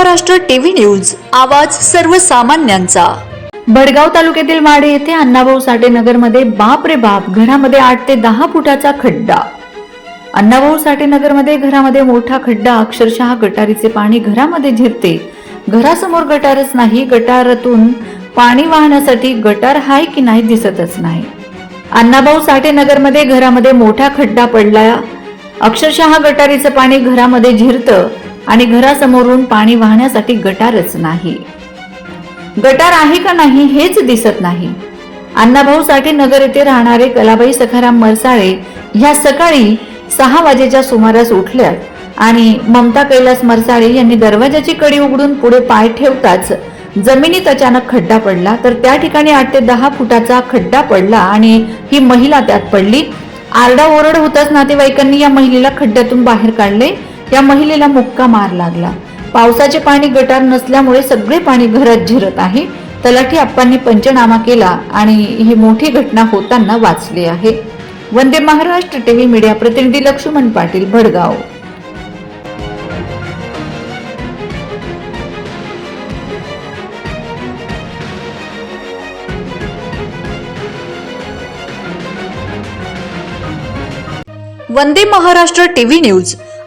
Maharashtra TV news आवाज सर्वसामान्यांचा. भडगाव तालुक्यातील माडे येथे अण्णाभाऊ साठे नगरमध्ये बाप रे बाप घरामध्ये आठ ते दहा फुटाचा खड्डा. अण्णाभाऊ साठे नगरमध्ये घरामध्ये मोठा खड्डा अक्षरशः गटारीचे पाणी घरामध्ये झिरते. घरासमोर गटारच नाही गटारातून पाणी वाहण्यासाठी गटार हाय की नाही दिसतच नाही. अण्णाभाऊ साठे नगरमध्ये घरामध्ये मोठा खड्डा पडला. अक्षरशः गटारीचं पाणी घरामध्ये झिरतं. आणि घरासमोरून पाणी वाहण्यासाठी गटारच नाही. गटार आहे का नाही हेच दिसत नाही. अण्णाभाऊ साठे नगर येथे राहणारे कलाबाई सखाराम मरसाळे ह्या सकाळी सहा वाजेच्या सुमारास उठल्या आणि ममता कैलास मरसाळे यांनी दरवाजाची कडी उघडून पुढे पाय ठेवताच जमिनीत अचानक खड्डा पडला. तर त्या ठिकाणी आठ ते दहा फुटाचा खड्डा पडला आणि ही महिला त्यात पडली. आरडाओरड होताच नातेवाईकांनी या महिलेला खड्ड्यातून बाहेर काढले. या महिलेला मुक्का मार लागला. पावसाचे पाणी गटार नसल्यामुळे सगळे पाणी घरात झिरत आहे. तलाठी आप्पांनी पंचनामा केला आणि ही मोठी घटना होताना वाचली आहे. वंदे महाराष्ट्र टीव्ही मीडिया प्रतिनिधी लक्ष्मण पाटील भडगाव. वंदे महाराष्ट्र टीव्ही न्यूज.